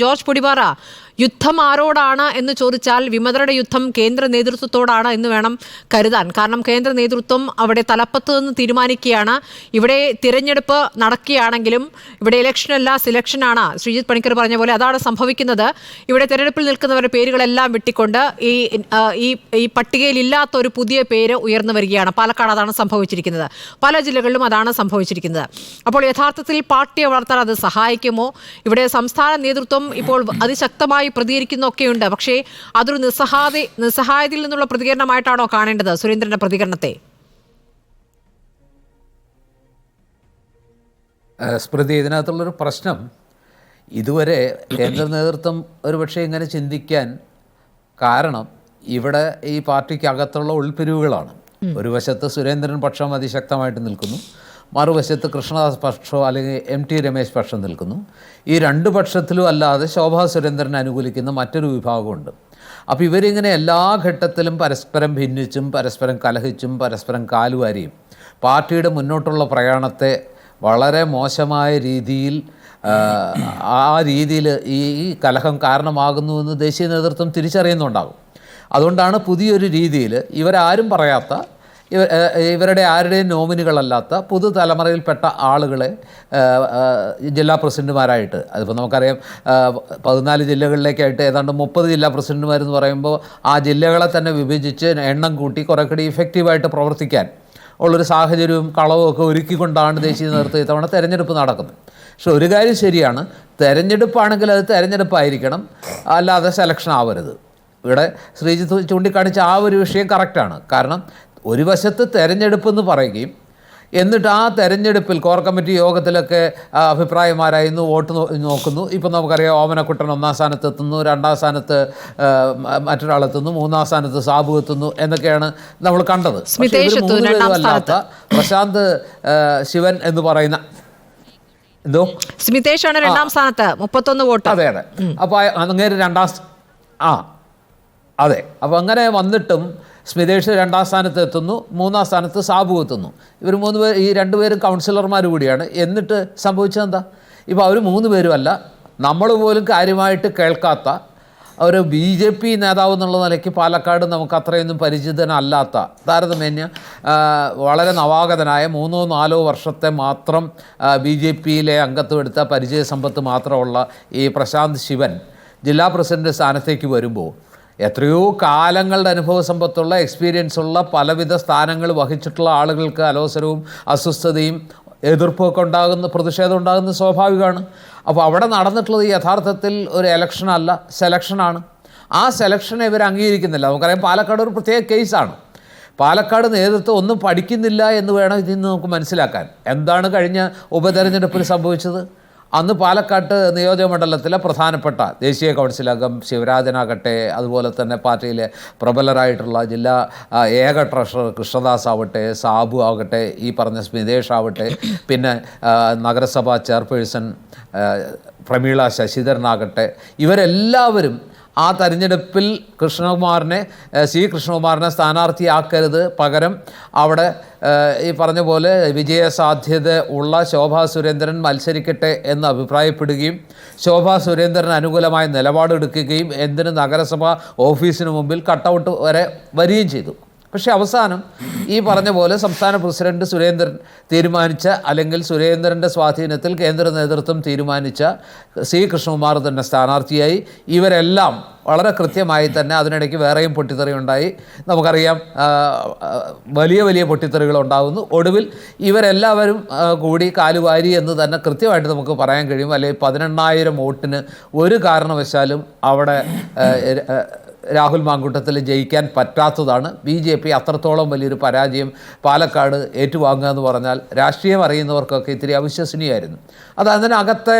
George Podippara യുദ്ധം ആരോടാണ് എന്ന് ചോദിച്ചാൽ വിമതരുടെ യുദ്ധം കേന്ദ്ര നേതൃത്വത്തോടാണ് എന്ന് വേണം കരുതാൻ. കാരണം കേന്ദ്ര നേതൃത്വം അവിടെ തലപ്പത്ത് നിന്ന് തീരുമാനിക്കുകയാണ്. ഇവിടെ തിരഞ്ഞെടുപ്പ് നടക്കുകയാണെങ്കിലും ഇവിടെ ഇലക്ഷനല്ല സിലക്ഷനാണ് ശ്രീജിത്ത് പണിക്കർ പറഞ്ഞ പോലെ അതാണ് സംഭവിക്കുന്നത്. ഇവിടെ തിരഞ്ഞെടുപ്പിൽ നിൽക്കുന്നവരുടെ പേരുകളെല്ലാം വെട്ടിക്കൊണ്ട് ഈ ഈ ഈ പട്ടികയിൽ ഇല്ലാത്ത ഒരു പുതിയ പേര് ഉയർന്നു വരികയാണ്. പാലക്കാട് അതാണ് സംഭവിച്ചിരിക്കുന്നത്. പല ജില്ലകളിലും അതാണ് സംഭവിച്ചിരിക്കുന്നത്. അപ്പോൾ യഥാർത്ഥത്തിൽ പാർട്ടിയെ വളർത്താൻ അത് സഹായിക്കുമോ? ഇവിടെ സംസ്ഥാന നേതൃത്വം ഇപ്പോൾ അതിശക്തമായി പ്രതികരിക്കുന്നൊക്കെയുണ്ട്. പക്ഷേ അതൊരു നിസ്സഹായ നിസ്സഹായതയിൽ നിന്നുള്ള പ്രതികരണമായിട്ടാണോ കാണേണ്ടത് സുരേന്ദ്രന്റെ പ്രതികരണത്തെ? സ്മൃതി ഇതിനകത്തുള്ളൊരു പ്രശ്നം. ഇതുവരെ കേന്ദ്ര നേതൃത്വം ഒരുപക്ഷെ ഇങ്ങനെ ചിന്തിക്കാൻ കാരണം ഇവിടെ ഈ പാർട്ടിക്ക് അകത്തുള്ള ഉൾപിരിവുകളാണ് ഒരു വശത്ത് സുരേന്ദ്രൻ പക്ഷം അതിശക്തമായിട്ട് നിൽക്കുന്നു. മറുവശത്ത് കൃഷ്ണദാസ് പക്ഷോ അല്ലെങ്കിൽ എം ടി രമേശ് പക്ഷം നിൽക്കുന്നു. ഈ രണ്ട് പക്ഷത്തിലും അല്ലാതെ ശോഭാ സുരേന്ദ്രനെ അനുകൂലിക്കുന്ന മറ്റൊരു വിഭാഗമുണ്ട്. അപ്പോൾ ഇവരിങ്ങനെ എല്ലാ ഘട്ടത്തിലും പരസ്പരം ഭിന്നിച്ചും പരസ്പരം കലഹിച്ചും പരസ്പരം കാലുവാരിയും പാർട്ടിയുടെ മുന്നോട്ടുള്ള പ്രയാണത്തെ വളരെ മോശമായ രീതിയിൽ ആ, രീതിയിൽ ഈ കലഹം കാരണമാകുന്നുവെന്ന് ദേശീയ നേതൃത്വം തിരിച്ചറിയുന്നുണ്ടാകും. അതുകൊണ്ടാണ് പുതിയൊരു രീതിയിൽ ഇവരാരും പറയാത്ത ഇവരുടെ ആരുടെയും നോമിനികളല്ലാത്ത പുതുതലമുറയിൽപ്പെട്ട ആളുകളെ ജില്ലാ പ്രസിഡന്റുമാരായിട്ട് അതിപ്പോൾ നമുക്കറിയാം പതിനാല് ജില്ലകളിലേക്കായിട്ട് ഏതാണ്ട് മുപ്പത് ജില്ലാ പ്രസിഡന്റുമാരെന്ന് പറയുമ്പോൾ ആ ജില്ലകളെ തന്നെ വിഭജിച്ച് എണ്ണം കൂട്ടി കുറേ കൂടി ഇഫക്റ്റീവായിട്ട് പ്രവർത്തിക്കാൻ ഉള്ളൊരു സാഹചര്യവും കളവും ഒക്കെ ഒരുക്കിക്കൊണ്ടാണ് ദേശീയ നേതൃത്വം ഇത്തവണ തെരഞ്ഞെടുപ്പ് നടക്കുന്നത്. പക്ഷെ ഒരു കാര്യം ശരിയാണ് തെരഞ്ഞെടുപ്പാണെങ്കിൽ അത് തെരഞ്ഞെടുപ്പായിരിക്കണം അല്ലാതെ സെലക്ഷൻ ആവരുത്. ഇവിടെ ശ്രീജിത്ത് ചൂണ്ടിക്കാണിച്ച ആ ഒരു വിഷയം കറക്റ്റാണ് കാരണം ഒരു വശത്ത് തെരഞ്ഞെടുപ്പ് എന്ന് പറയുകയും എന്നിട്ട് ആ തെരഞ്ഞെടുപ്പിൽ കോർ കമ്മിറ്റി യോഗത്തിലൊക്കെ അഭിപ്രായമാരായിരുന്നു വോട്ട് നോക്കുന്നു. ഇപ്പം നമുക്കറിയാം ഓമനക്കുട്ടൻ ഒന്നാം സ്ഥാനത്ത് എത്തുന്നു രണ്ടാം സ്ഥാനത്ത് മറ്റൊരാളെത്തുന്നു മൂന്നാം സ്ഥാനത്ത് സാബു എത്തുന്നു എന്നൊക്കെയാണ് നമ്മൾ കണ്ടത്. അല്ലാത്ത പ്രശാന്ത് ശിവൻ എന്ന് പറയുന്ന എന്തോ? സ്മിതേഷാണ് രണ്ടാം സ്ഥാനത്ത് മുപ്പത്തൊന്ന് വോട്ട്. അതെ അതെ. അപ്പോൾ അങ്ങനെ രണ്ടാം ആ അതെ. അപ്പോൾ അങ്ങനെ വന്നിട്ടും സ്മിതേഷ് രണ്ടാം സ്ഥാനത്ത് എത്തുന്നു മൂന്നാം സ്ഥാനത്ത് സാബു എത്തുന്നു. ഇവർ മൂന്ന് പേർ ഈ രണ്ടുപേരും കൗൺസിലർമാർ കൂടിയാണ്. എന്നിട്ട് സംഭവിച്ചതെന്താ? ഇപ്പോൾ അവർ മൂന്ന് പേരുമല്ല നമ്മൾ പോലും കാര്യമായിട്ട് കേൾക്കാത്ത ഒരു ബി ജെ പി നേതാവ് എന്നുള്ള നിലയ്ക്ക് പാലക്കാട് നമുക്ക് അത്രയൊന്നും പരിചിതനല്ലാത്ത താരതമ്യേന വളരെ നവാഗതനായ മൂന്നോ നാലോ വർഷത്തെ മാത്രം ബി ജെ പിയിലെ അംഗത്വം എടുത്ത പരിചയ സമ്പത്ത് മാത്രമുള്ള ഈ പ്രശാന്ത് ശിവൻ ജില്ലാ പ്രസിഡന്റ് സ്ഥാനത്തേക്ക് വരുമ്പോൾ എത്രയോ കാലങ്ങളുടെ അനുഭവ സമ്പത്തുള്ള എക്സ്പീരിയൻസ് ഉള്ള പലവിധ സ്ഥാനങ്ങൾ വഹിച്ചിട്ടുള്ള ആളുകൾക്ക് അലോസരവും അസ്വസ്ഥതയും എതിർപ്പൊക്കെ ഉണ്ടാകുന്ന പ്രതിഷേധം ഉണ്ടാകുന്ന സ്വാഭാവികമാണ്. അപ്പോൾ അവിടെ നടന്നിട്ടുള്ളത് യഥാർത്ഥത്തിൽ ഒരു എലക്ഷനല്ല സെലക്ഷനാണ് ആ സെലക്ഷനെ ഇവർ അംഗീകരിക്കുന്നില്ല. നമുക്കറിയാം പാലക്കാട് ഒരു പ്രത്യേക കേസാണ് പാലക്കാട് നേതൃത്വം ഒന്നും പഠിക്കുന്നില്ല എന്ന് വേണം ഇതിൽ നിന്ന് നമുക്ക് മനസ്സിലാക്കാൻ. എന്താണ് കഴിഞ്ഞ ഉപതെരഞ്ഞെടുപ്പിൽ സംഭവിച്ചത്? അന്ന് പാലക്കാട്ട് നിയോജകമണ്ഡലത്തിലെ പ്രധാനപ്പെട്ട ദേശീയ കൗൺസിൽ അംഗം ശിവരാജനാകട്ടെ അതുപോലെ തന്നെ പാർട്ടിയിലെ പ്രബലരായിട്ടുള്ള ജില്ലാ ഏക ട്രഷറർ കൃഷ്ണദാസ് ആവട്ടെ സാബു ആവട്ടെ ഈ പറഞ്ഞ സ്മിതേഷ് ആവട്ടെ പിന്നെ നഗരസഭാ ചെയർപേഴ്സൺ പ്രമീള ശശിധരനാകട്ടെ ഇവരെല്ലാവരും ആ തെരഞ്ഞെടുപ്പിൽ കൃഷ്ണകുമാറിനെ സി കൃഷ്ണകുമാറിനെ സ്ഥാനാർത്ഥിയാക്കരുത് പകരം അവിടെ ഈ പറഞ്ഞ പോലെ വിജയസാധ്യത ഉള്ള ശോഭാ സുരേന്ദ്രൻ മത്സരിക്കട്ടെ എന്ന് അഭിപ്രായപ്പെടുകയും ശോഭാ സുരേന്ദ്രൻ അനുകൂലമായ നിലപാടെടുക്കുകയും എന്തിന് നഗരസഭ ഓഫീസിന് മുമ്പിൽ കട്ടൗട്ട് വരെ വരികയും ചെയ്തു. പക്ഷേ അവസാനം ഈ പറഞ്ഞ പോലെ സംസ്ഥാന പ്രസിഡന്റ് സുരേന്ദ്രൻ തീരുമാനിച്ച അല്ലെങ്കിൽ സുരേന്ദ്രന്റെ സ്വാധീനത്തിൽ കേന്ദ്ര നേതൃത്വം തീരുമാനിച്ച സി കൃഷ്ണകുമാർ തന്നെ സ്ഥാനാർത്ഥിയായി. ഇവരെല്ലാം വളരെ കൃത്യമായി തന്നെ അതിനിടയ്ക്ക് വേറെയും പൊട്ടിത്തെറി ഉണ്ടായി നമുക്കറിയാം വലിയ വലിയ പൊട്ടിത്തെറികൾ ഉണ്ടാകുന്നു ഒടുവിൽ ഇവരെല്ലാവരും കൂടി കാലുവാരി എന്ന് തന്നെ കൃത്യമായിട്ട് നമുക്ക് പറയാൻ കഴിയും. അല്ലെങ്കിൽ പതിനെണ്ണായിരം വോട്ടിന് ഒരു കാരണവശാലും അവിടെ രാഹുൽ മാങ്കൂട്ടത്തിൽ ജയിക്കാൻ പറ്റാത്തതാണ്. ബി ജെ പി അത്രത്തോളം വലിയൊരു പരാജയം പാലക്കാട് ഏറ്റുവാങ്ങുക എന്ന് പറഞ്ഞാൽ രാഷ്ട്രീയം അറിയുന്നവർക്കൊക്കെ ഇത്തിരി അവിശ്വസനീയമായിരുന്നു. അത് അതിനകത്തെ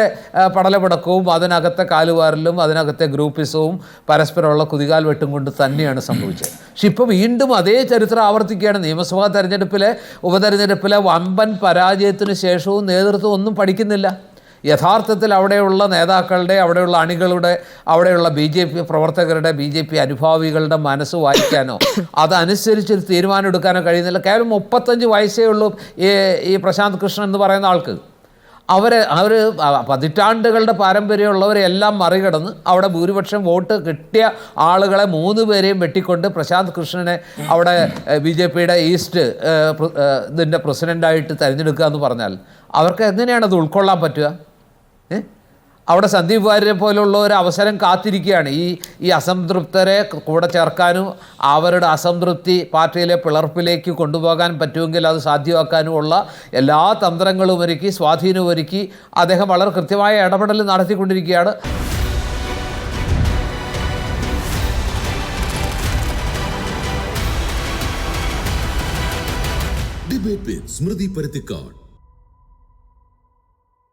പടലപിടക്കവും അതിനകത്തെ കാലുവാരലും അതിനകത്തെ ഗ്രൂപ്പിസവും പരസ്പരമുള്ള കുതികാൽ വെട്ടും കൊണ്ട് തന്നെയാണ് സംഭവിച്ചത്. പക്ഷെ ഇപ്പോൾ വീണ്ടും അതേ ചരിത്രം ആവർത്തിക്കുകയാണ്. നിയമസഭാ തെരഞ്ഞെടുപ്പിലെ ഉപതെരഞ്ഞെടുപ്പിലെ വമ്പൻ പരാജയത്തിന് ശേഷവും നേതൃത്വം ഒന്നും പഠിക്കുന്നില്ല. യഥാർത്ഥത്തിൽ അവിടെയുള്ള നേതാക്കളുടെ അവിടെയുള്ള അണികളുടെ അവിടെയുള്ള ബി ജെ പി പ്രവർത്തകരുടെ ബി ജെ പി അനുഭാവികളുടെ മനസ്സ് വായിക്കാനോ അതനുസരിച്ച് ഒരു തീരുമാനം എടുക്കാനോ കഴിയുന്നില്ല കേവലം മുപ്പത്തഞ്ച് വയസ്സേ ഉള്ളൂ ഈ ഈ പ്രശാന്ത് കൃഷ്ണൻ എന്ന് പറയുന്ന ആൾക്ക് അവരെ അവർ പതിറ്റാണ്ടുകളുടെ പാരമ്പര്യമുള്ളവരെല്ലാം മറികടന്ന് അവിടെ ഭൂരിപക്ഷം വോട്ട് കിട്ടിയ ആളുകളെ മൂന്ന് പേരെയും വെട്ടിക്കൊണ്ട് പ്രശാന്ത് കൃഷ്ണനെ അവിടെ ബി ജെ പിയുടെ ഈസ്റ്റ് ഇതിന്റെ പ്രസിഡന്റായിട്ട് തിരഞ്ഞെടുക്കുക എന്ന് പറഞ്ഞാൽ അവർക്ക് എങ്ങനെയാണ് അത് ഉൾക്കൊള്ളാൻ പറ്റുക? അവിടെ സന്ദീപ് വാര്യരെ പോലുള്ള ഒരു അവസരം കാത്തിരിക്കുകയാണ്. ഈ ഈ അസംതൃപ്തരെ കൂടെ ചേർക്കാനും അവരുടെ അസംതൃപ്തി പാർട്ടിയിലെ പിളർപ്പിലേക്ക് കൊണ്ടുപോകാൻ പറ്റുമെങ്കിൽ അത് സാധ്യമാക്കാനുമുള്ള എല്ലാ തന്ത്രങ്ങളും ഒരുക്കി സ്വാധീനവും ഒരുക്കി അദ്ദേഹം വളരെ കൃത്യമായ ഇടപെടൽ നടത്തിക്കൊണ്ടിരിക്കുകയാണ്. ഡിബേറ്റ് സ്മൃതി പരുത്തിക്കാട്